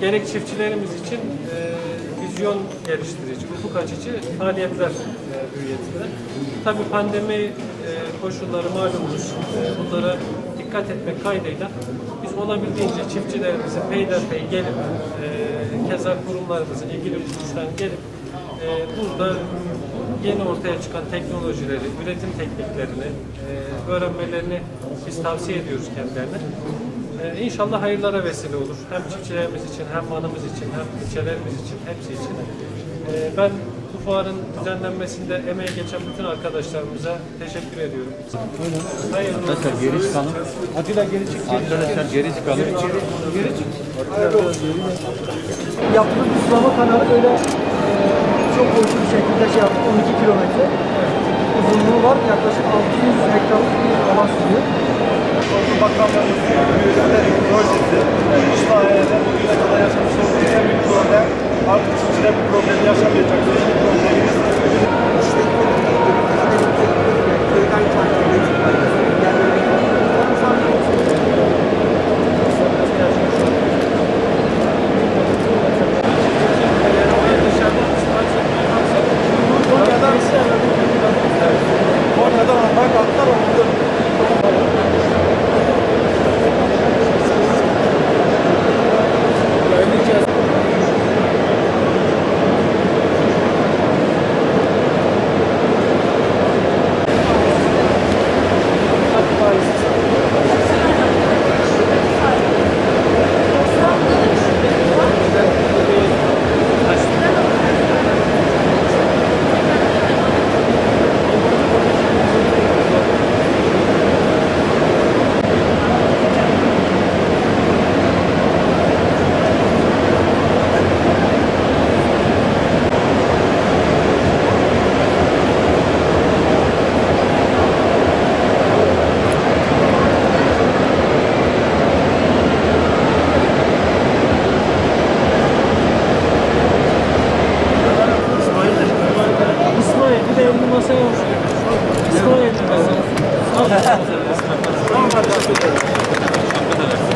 gerek çiftçilerimiz için e, vizyon geliştirici, ufuk açıcı faaliyetler e, hüviyetinde. Tabii pandemi e, koşulları malumunuz. E, bunlara dikkat etmek kaydıyla biz olabildiğince çiftçilerimize peyderpey gelip e, keza kurumlarımızın ilgili kuruluşların gelip e, burada yeni ortaya çıkan teknolojileri, üretim tekniklerini e, öğrenmelerini biz tavsiye ediyoruz kendilerine. Ee, İnşallah hayırlara vesile olur. Hem çiftçilerimiz için, hem manımız için, hem ilçelerimiz için, hepsi için. Ee, Ben bu fuarın düzenlenmesinde emeği geçen bütün arkadaşlarımıza teşekkür ediyorum. Hayırlı. Arkadaşlar geri çıkalım. Atilla geri çık. Arkadaşlar geri çıkalım. Geri çık. Yaptığımız sulama kanalı böyle e, çok boyutlu bir şekilde şey yaptık. 12 kilometre. Uzunluğu var. Yaklaşık 600 hektarlık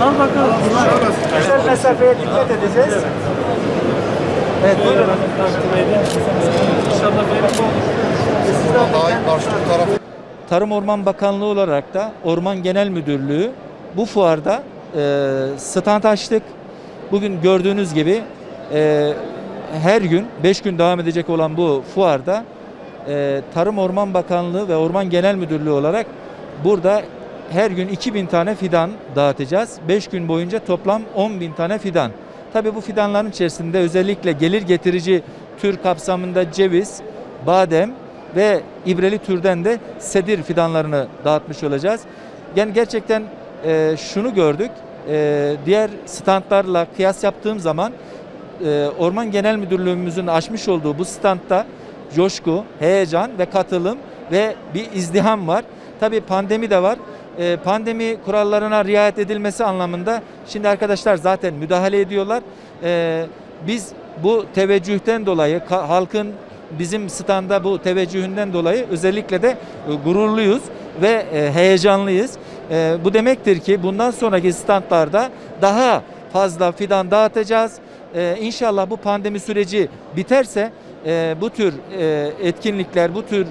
Al bakalım. Sosyal mesafeye dikkat edeceğiz. Evet. İnşallah verimli olur. Tarım Orman Bakanlığı olarak da Orman Genel Müdürlüğü bu fuarda e, stand açtık. Bugün gördüğünüz gibi e, her gün 5 gün devam edecek olan bu fuarda e, Tarım Orman Bakanlığı ve Orman Genel Müdürlüğü olarak burada her gün 2000 tane fidan dağıtacağız. 5 gün boyunca toplam 10 bin tane fidan. Tabii bu fidanların içerisinde özellikle gelir getirici tür kapsamında ceviz, badem ve ibreli türden de sedir fidanlarını dağıtmış olacağız. Yani gerçekten e, şunu gördük. e, diğer standlarla kıyas yaptığım zaman e, Orman Genel Müdürlüğümüzün açmış olduğu bu standta coşku, heyecan ve katılım ve bir izdiham var. Tabii pandemi de var. E, pandemi kurallarına riayet edilmesi anlamında şimdi arkadaşlar zaten müdahale ediyorlar. E, biz bu teveccühten dolayı halkın bizim standa bu teveccühünden dolayı özellikle de e, gururluyuz ve e, heyecanlıyız. E, bu demektir ki bundan sonraki standlarda daha fazla fidan dağıtacağız. İnşallah bu pandemi süreci biterse e, bu tür etkinlikler, bu tür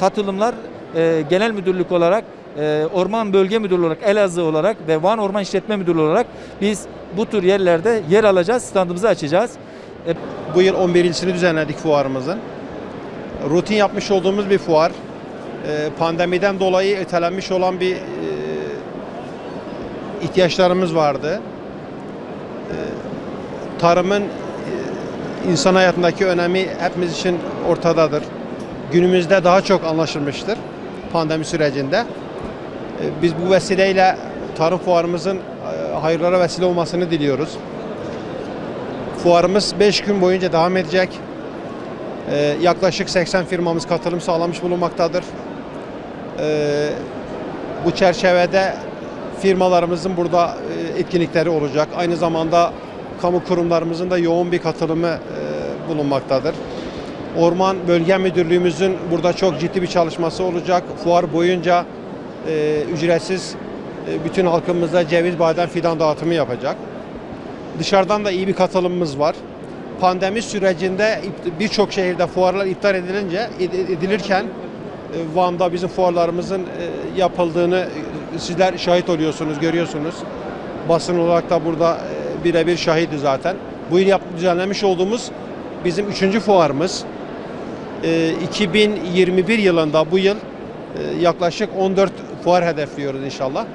katılımlar e, genel müdürlük olarak e, Orman Bölge Müdürlüğü olarak Elazığ olarak ve Van Orman İşletme Müdürlüğü olarak biz bu tür yerlerde yer alacağız, standımızı açacağız. E, Bu yıl 11.sini düzenledik fuarımızın. Rutin yapmış olduğumuz bir fuar. Ee, Pandemiden dolayı ötelenmiş olan bir e, ihtiyaçlarımız vardı. Ee, Tarımın e, insan hayatındaki önemi hepimiz için ortadadır. Günümüzde daha çok anlaşılmıştır pandemi sürecinde. Ee, Biz bu vesileyle tarım fuarımızın e, hayırlara vesile olmasını diliyoruz. Fuarımız 5 gün boyunca devam edecek. Ee, yaklaşık 80 firmamız katılım sağlamış bulunmaktadır. Bu çerçevede firmalarımızın burada e, etkinlikleri olacak. Aynı zamanda kamu kurumlarımızın da yoğun bir katılımı e, bulunmaktadır. Orman Bölge Müdürlüğümüzün burada çok ciddi bir çalışması olacak. Fuar boyunca e, ücretsiz e, bütün halkımıza ceviz badem fidan dağıtımı yapacak. Dışarıdan da iyi bir katılımımız var. Pandemi sürecinde birçok şehirde fuarlar iptal edilince ed- edilirken e, Van'da bizim fuarlarımızın e, yapıldığını e, sizler şahit oluyorsunuz, görüyorsunuz. Basın olarak da burada e, birebir şahidi zaten. Bu yıl düzenlemiş olduğumuz bizim üçüncü fuarımız. E, 2021 yılında bu yıl e, yaklaşık 14 fuar hedefliyoruz inşallah.